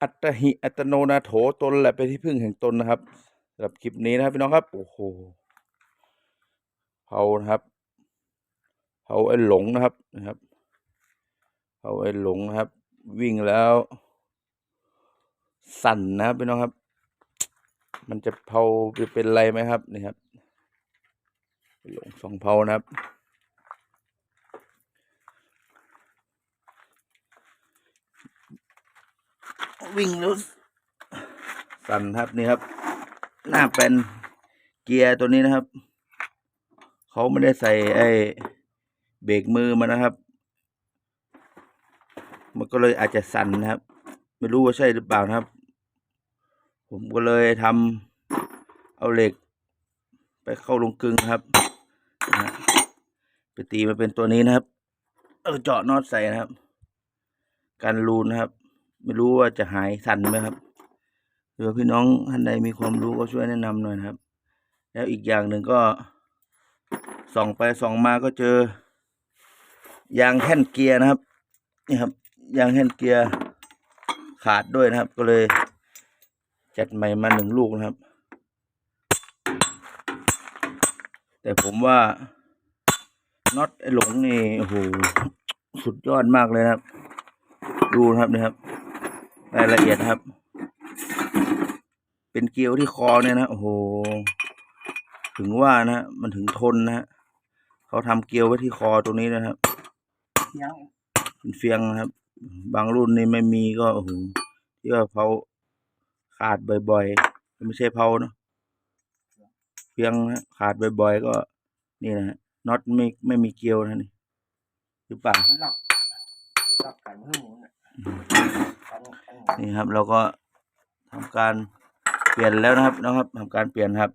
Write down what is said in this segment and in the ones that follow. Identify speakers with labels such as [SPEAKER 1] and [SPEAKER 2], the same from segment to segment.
[SPEAKER 1] อัตหิอัตโนนาโถตนแหละเป็นที่พึ่งแห่งตนนะครับสำหรับคลิปนี้นะครับพี่น้องครับ โอ้โหเผานะครับเผาไอ้หลงนะครับนะครับเผาไอ้หลงนะครับ วิ่งแล้ว สั่นนะครับพี่น้องครับ มันจะเผาเป็นไรไหมครับนี่ครับหลงสองเผานะครับ วิ่งแล้วสั่นครับนี่ครับ หน้าเป็นเกียร์ตัวนี้นะครับ เขาไม่ได้ใส่ไอ้เบรกมือมานะครับ มันก็เลยอาจจะสั่นนะครับ ไม่รู้ว่าใช่หรือเปล่านะครับ ผมก็เลยทำเอาเหล็ก ไปเข้าลงกลึงครับนะไปตีมาเป็นตัวนี้นะครับเอาเจาะน็อตใส่นะครับกันรูนนะครับ ไม่รู้ว่าจะหายสั่นไหมครับหรือว่าพี่น้องท่านใดมีความรู้ก็ช่วยแนะนำหน่อยครับ แล้วอีกอย่างหนึ่งก็ส่องไปส่องมาก็เจอ ยางแท่นเกียร์นะครับนี่ครับ ยางแท่นเกียร์ขาดด้วยนะครับ ก็เลยจัดใหม่มาหนึ่งลูกนะครับ แต่ผมว่าน็อตไอหลงนี่โอ้โหสุดยอดมากเลยนะครับ ดูนะครับนะครับ รายละเอียดนะครับ เป็นเกลียวที่คอเนี่ยนะโอ้โหถึงว่านะฮะมันถึงทนนะฮะเขาทำเกลียวไว้ที่คอตรงนี้นะครับ
[SPEAKER 2] เป็
[SPEAKER 1] นเฟียงนะครับ บางรุ่นนี่ไม่มีก็โอ้โหที่ว่าเผาขาดบ่อยๆไม่ใช่เผาเนะเฟียงนะขาดบ่อยๆก็ นี่นะฮะน็อตไม่ไม่มีเกลียวนะนี่หรือเปล่า
[SPEAKER 2] หลับหลับกันเนี่ยอั นี่
[SPEAKER 1] ครับเราก็ทำการเปลี่ยนแล้วนะครับนะครับทำการเปลี่ยนครับ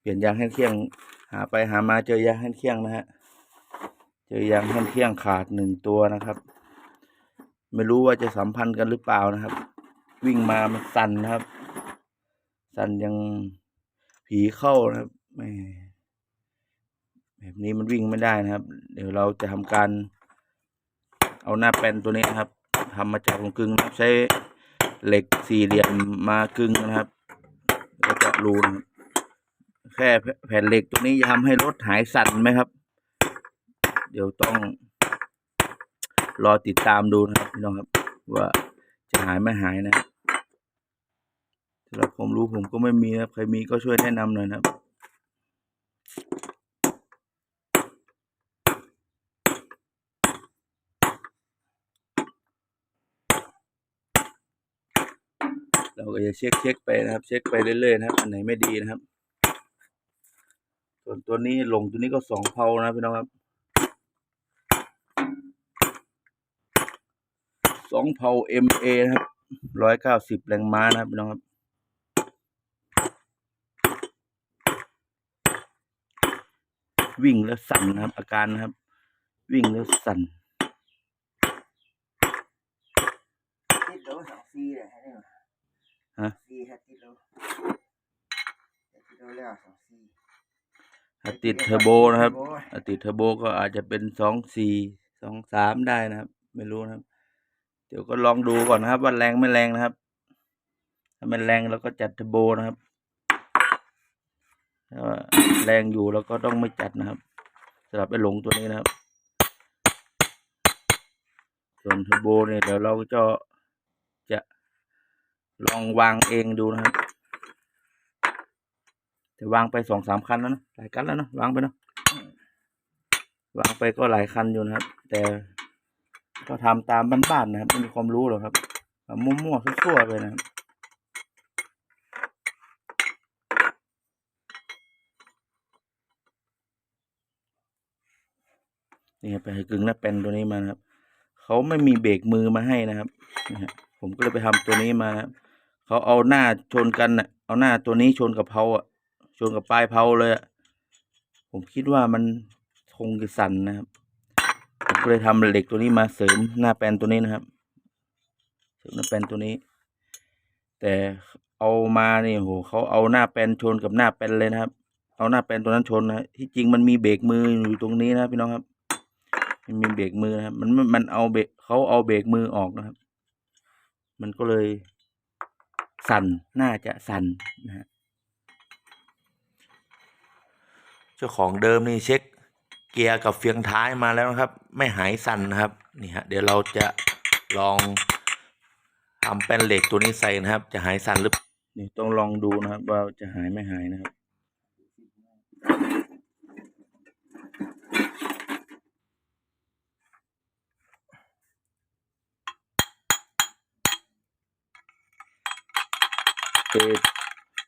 [SPEAKER 1] เปลี่ยนยางแห้งเคียง หาไปหามาเจอยางแห้งเคียงนะฮะเจอยางแห้งเคียงขาดหนึ่งตัวนะครับ ไม่รู้ว่าจะสัมพันธ์กันหรือเปล่านะครับ วิ่งมามันสั่นนะครับ สั่นยังผีเข้านะครับแหม่แบบนี้มันวิ่งไม่ได้นะครับ เดี๋ยวเราจะทำการเอาหน้าแปนตัวนี้นะครับ ทำมาจากลงกลึงนะครับใช้เหล็กสี่เหลี่ยมมากึงนะครับแล้วเจาะรูนะคแค่แผ่นเหล็กตัวนี้จะทำให้รถหายสั่นไหมครับ เดี๋ยวต้องรอติดตามดูนะครับพี่น้องครับ ว่าจะหายไม่หายนะสำหรับผมรู้ผมก็ไม่มีนะครับใครมีก็ช่วยแนะนำหน่อยนะครับ เราก็จะเช็คเช็คไปนะครับ เช็คไปเรื่อยๆนะครับ อันไหนไม่ดีนะครับ ส่วนตัวนี้ลงตัวนี้ก็สองเพานะพี่น้องครับสองเพา MA นะครับร้อยเก้าสิบแรงม้านะครับพี่น้องครับวิ่งแล้วสั่นนะครับ อาการนะครับ วิ่งแล้วสั่น
[SPEAKER 2] ติดโลสองซีเลยให้ได้ไหม
[SPEAKER 1] ฮะ
[SPEAKER 2] ซีให้ติดโลติดโลแล้วสองซี
[SPEAKER 1] ถ้าติดเทอร์โบนะครับถ้าติดเทอร์โบก็อาจจะเป็นสองสี่สองสามได้นะครับ ไม่รู้นะครับ เดี๋ยวก็ลองดูก่อนนะครับ ว่าแรงไม่แรงนะครับ ถ้ามันแรงเราก็จัดเทอร์โบนะครับถ้าว่าแรงอยู่เราก็ต้องไม่จัดนะครับสำหรับไอ้หลงตัวนี้นะครับ ส่วนเทอร์โบเนี่ยเดี๋ยวเราจะจะ ลองวางเองดูนะครับแต่วางไปสองสามคันแล้วนะหลายคันแล้วนะวางไปเนะวางไปก็หลายคันอยู่นะครับ แต่ก็ทำตามบ้านๆนะครับไม่มีความรู้หรอกครับมั่วๆซั่วๆไปนะครับนี่ครับไปกึ่งหน้าแป้นตัวนี้มานะครับเขาไม่มีเบรกมือมาให้นะครับ ผมก็เลยไปทำตัวนี้มานะครับ เขาเอาหน้าชนกันน่ะ เอาหน้าตัวนี้ชนกับเพาอะ ชนกับปลายเพาเลยอะ ผมคิดว่ามันคงจะสั่นนะครับผมก็เลยทำเหล็กตัวนี้มาเสริมหน้าแปลนตัวนี้นะครับ เสริมหน้าแปลนตัวนี้ แต่เอามาเนี่ยโหเขาเอาหน้าแปลนชนกับหน้าแปลนเลยนะครับ เอาหน้าแปลนตัวนั้นชนนะที่จริงมันมีเบรกมืออยู่ตรงนี้นะพี่น้องครับ มันมีเบรกมือนะครับ มันมันมันเอาเบรกเขาเอาเบรกมือออกนะครับ มันก็เลย สั่นน่าจะสั่นนะฮะเจ้าของเดิมนี่เช็คเกียร์กับเฟืองท้ายมาแล้วนะครับ ไม่หายสั่นนะครับนี่ฮะเดี๋ยวเราจะลองทำแป้นเหล็กตัวนี้ใส่นะครับ จะหายสั่นหรือนี่ต้องลองดูนะครับ ว่าจะหายไม่หายนะครับ เจอ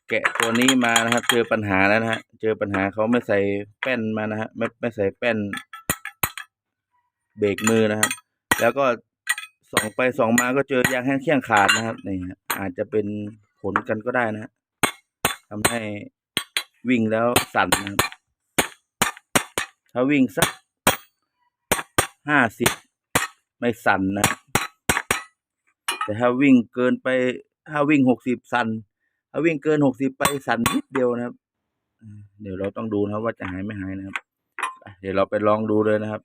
[SPEAKER 1] แกะตัวนี้มานะครับ เจอปัญหาแล้วนะฮะ เจอปัญหาเขาไม่ใส่แป้นมานะฮะ ไม่ไม่ใส่แป้น เบรกมือนะครับ แล้วก็ส่องไปส่องมาก็เจอยางแห้งเคี่ยงขาดนะครับนี่ฮะอาจจะเป็นผลกันก็ได้นะฮะทำให้วิ่งแล้วสั่นนะครับ ถ้าวิ่งสักห้าสิบไม่สั่นนะ แต่ถ้าวิ่งเกินไปถ้าวิ่งหกสิบสั่น ถ้าวิ่งเกินหกสิบไปสั่นนิดเดียวนะครับอืมเดี๋ยวเราต้องดูนะครับว่าจะหายไม่หายนะครับไปเดี๋ยวเราไปลองดูเลยนะครับ